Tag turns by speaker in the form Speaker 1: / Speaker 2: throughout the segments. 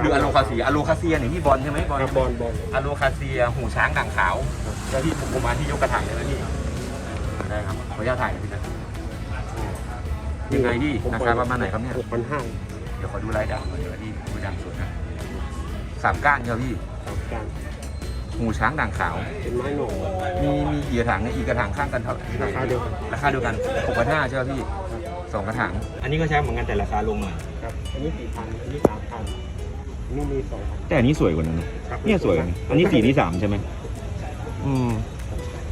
Speaker 1: หรืออะโลคาเซียอะโลคาเซียเนี่ยพี่บอลใช่ไหมบอล
Speaker 2: ครับบอลบอล
Speaker 1: อะโลคาเซียหูช้างด่างขาวแล้วพี่ผมมาที่ยกกระถางเลยนะพี่ได้ครับขออนุญาตถ่ายหน่อยพี่นะยังไงพี่ราคาประมาณไหนครับเนี่ย
Speaker 2: หกพันห้า
Speaker 1: เดี๋ยวขอดูรายด่างหน่อยเดี๋ยวพี่ดูด่างสดนะสามก้านครับพี่
Speaker 2: สามการ
Speaker 1: หูช้างด่างขาว
Speaker 2: เป็นไม้หน่อ
Speaker 1: มีมีกี่กระถางเนี่ยอีกกระถางข้างกันเท่าไหร่
Speaker 2: ราคาเดียวกัน
Speaker 1: ราคาเดียวกันหกพันห้าใช่ไหมพี่สองกระถาง อันนี้ก็ใช้เหมือนกันแต่ราคาลงหน่อย
Speaker 2: ครับ อันนี้สี่พันอันนี้สามพันอั นนี้มีสองพัน
Speaker 1: แต่อันนี้สวยกว่านั้นนะครับเนี่ยสวยกว่านี้อันนี้สี่นี่สามใช่ไหมอืม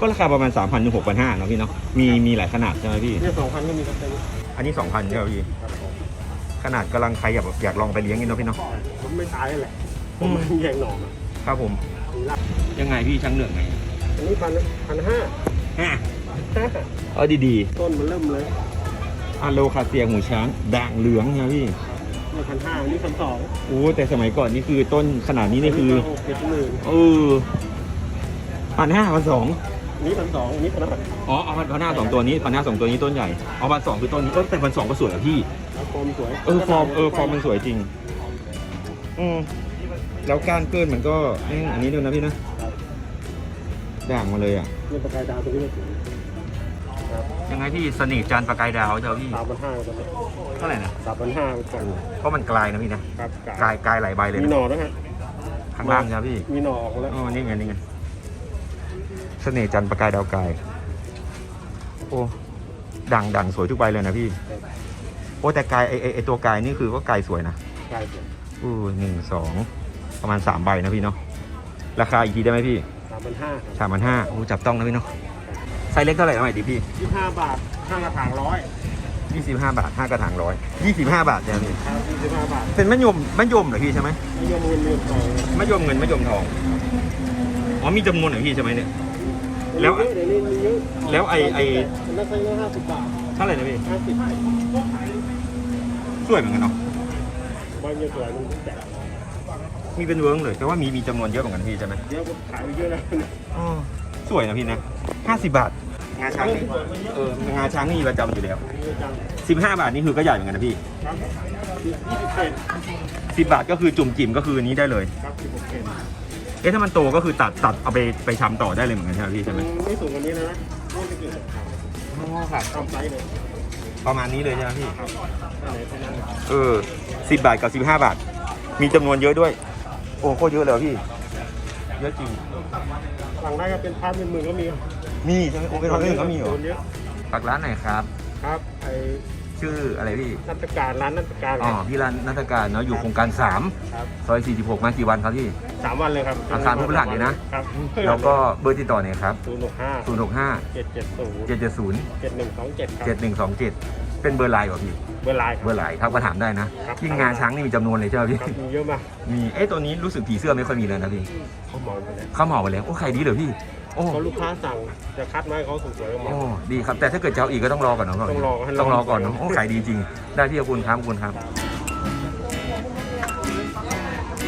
Speaker 1: ก็ราคาประมาณสามพันถึงหกพันห้าเนาะพี่เนาะมีมีหลายขนาดใช่ไหมพี่
Speaker 2: เนี่ยสองพันก็มีกระเตง
Speaker 1: อันนี้สองพันใช่ไหมพี่
Speaker 2: ครับผม
Speaker 1: ขนาดกำลังใครอยากอยากลองไปเลี้ยงนี่เนาะพี่เนาะ
Speaker 2: ผมไม่ตายแหละผ
Speaker 1: อื
Speaker 2: ม
Speaker 1: ม
Speaker 2: มันแยงหน่อมา
Speaker 1: ครับผม
Speaker 2: มีละ
Speaker 1: ยังไงพี่ช่างเหนื่อยไง
Speaker 2: อันนี้พันพันห้า
Speaker 1: ฮะเอาดี
Speaker 2: ต้นมันเริ่มเลย
Speaker 1: ๆอะโลคาเซียหูช้างด่างเหลืองใช่ไห มพี่
Speaker 2: นี่พันห้าอันนี้พันสอง
Speaker 1: โอ้แต่สมัยก่อนนี่คือต้นขนาดนี้นี่คือ
Speaker 2: หกเจ็ดหมื่น
Speaker 1: เออพันห้าพันสอง
Speaker 2: อันนี้พันสองอันนี้พันห้า
Speaker 1: อ๋อเอาพันห้าสองตัวนี้พันห้าสองตัวนี้ต้นใหญ่เอาพันสองคือต้นนี้ต้นแต่พันสองก็สวยอะพี่
Speaker 2: แล้วฟอร์มสวย
Speaker 1: เออฟอร์มเออฟอร์มมันสวยจริงอืมแล้วก้านเกินมันก็แม่งอันนี้ด้วยนะพี่นะด่างมาเลยอะ
Speaker 2: นี่ประกายดาวตัวนี้ไม่ถึงครับ
Speaker 1: ยังไงพี่สนิทจันทร์ประกายดาวเจ้าพี่
Speaker 2: สามพันห้าตัวนี้
Speaker 1: เท่าไหร่นะ
Speaker 2: สามพันห้าก่อน
Speaker 1: เพราะมันกลายนะพี่นะครับก
Speaker 2: กา
Speaker 1: ลายยกลายหลายใบเลย
Speaker 2: มีห
Speaker 1: นะ
Speaker 2: น่อด้วยฮะ
Speaker 1: ข้างล่างใช่ไหมพี่
Speaker 2: มีหน่อออกแล้ว
Speaker 1: อ๋อนี่ไงนี่ไงเสน่ห์จันทร์ประกายดาวกาย โอ้ดังดังสวยทุกใบเลยนะพี่โอ้แต่กายไอไอ้ไอตัวกายนี่คือก็กายสวยนะ
Speaker 2: กายสวย
Speaker 1: อู้หนึ่งสองประมาณสามใบนะพี่เนาะราคาอีกทีได้ไหมพี่
Speaker 2: สามพันห้าครับ
Speaker 1: สามพันห้าอู้จับต้องนะพี่เนาะ ไซส์เล็กเท่าไหร่เอาใหม่ดิพี่
Speaker 2: ยี่สิบห้าบาทห้างกระถางร้อย
Speaker 1: ยี่สิบห้าบาทห้ากระถางร้อยยี่สิบห้าบาทใช่ไหมพี่
Speaker 2: ครับยี่สิบห้าบาท
Speaker 1: เป็นมะยมมะยมเหรอพี่ใช่ไหม
Speaker 2: นิยมเงินเดือนทอง
Speaker 1: มะยมเงินมะยมทองอ๋อมีจำนวนเหรอพี่ใช่ไหมเนี่ย แล้ว
Speaker 2: เดี๋ยวนี้มีเยอะ
Speaker 1: แล้วไอ้ไอ้
Speaker 2: แล้วไซส์ละห้าสิบบาท
Speaker 1: เท่าไหร่นะพี่
Speaker 2: ห้าสิบ
Speaker 1: สวยเหมือนกันเนาะ
Speaker 2: ใบเงินสวยมันแจก
Speaker 1: มีเป็นเวิร์งเลยแต่ว่ามีมีจำนวนเยอะเหมือนกันพี่ใช่ไหม
Speaker 2: เดี๋ยวผมขายไปเยอะแล้ว
Speaker 1: อ๋อ สวยนะพี่นะห้าสิบบาท งาช้างนี่เอองาช้างนี่มีประจำอยู่แล้ว
Speaker 2: นี่จัง
Speaker 1: สิบห้าบาทนี่คือก็ใหญ่เหมือนกันนะพี่
Speaker 2: ครับยี่สิบเซน
Speaker 1: สิบบาทก็คือจุ่มจิ๋มก็คืออันนี้ได้เลย
Speaker 2: ครับสิบหกเซน
Speaker 1: เอ๊ะถ้ามันโตก็คือตัดตัดเอาไปไปชำต่อได้เลยเหมือนกันใช่ไหมพี่ใช่ไหม
Speaker 2: ไม่สูงกว่านี้นะรุ่นไม่เกินสองขา
Speaker 1: อ๋อครับ
Speaker 2: ทำไซส์เลย
Speaker 1: ประมาณนี้เลยใช่ไหมพี่
Speaker 2: ครับอันไหนเท่านั้น
Speaker 1: เออสิบบาทกับสิบห้าบาท มีจำนวนเยอะด้วย โอ้โคตรเยอะเลยพี่ เยอะจริง
Speaker 2: หลังได้ก็เป็นพันเป็นหมื่นก็มี
Speaker 1: มีใช่ไหมโอ้เป็นร้อยก็มีเหรอ
Speaker 2: โดนเยอะ
Speaker 1: ปักร้านไหนครับ
Speaker 2: ครับไอ้
Speaker 1: ชื่ออะไรพี่
Speaker 2: นัตการร้านนัตการ
Speaker 1: อ๋อพี่ร้านนัตการเนาะอยู่โครงการสาม
Speaker 2: ครับ
Speaker 1: ซอย46มากี่วันครับพี่
Speaker 2: สามวันเลยครับ
Speaker 1: อาคารผู้บริหารเลยนะ
Speaker 2: ครับ
Speaker 1: แล้วก็เบอร์ติดต่อเนี่ยครับ
Speaker 2: ศูนย์หกห้า
Speaker 1: 065
Speaker 2: เจ็ดเจ็ดศูนย์
Speaker 1: 770
Speaker 2: เจ็ดหนึ่งสองเจ็ดครับ
Speaker 1: 7127 เป็นเบอร์ไลน์เหรอพี่
Speaker 2: เบอร์ไลน์ค
Speaker 1: เบอร์ไลน์ทักมาถามได้นะ
Speaker 2: ครับ
Speaker 1: ที่งานช้างนี่มีจำนวนเลยใช่ไหมพี่
Speaker 2: ครับมีเยอะมาก
Speaker 1: มีเอ๊ะตัวนี้รู้สึกผีเสื้อไม่ค่อยมีเลยนะพี่
Speaker 2: เขาเหมาไปแล้ว
Speaker 1: เข้าเหมาไปแล้ว โอ้ใครดีเหรอพี่ โอ้
Speaker 2: เขาลูกค้าสั่งจะคัดมาให้เขาสวยๆก็เหมา
Speaker 1: โอ้ ดีครับ แต่ถ้าเกิดจะเอาอีกก็ต้องรอก่อนเนาะ
Speaker 2: ต้องรอให้รอ
Speaker 1: ต้องรอก่อนเนาะ โอ้ขายดีจริง ได้พี่ขอบคุณครับขอบคุณครับ
Speaker 2: ครับ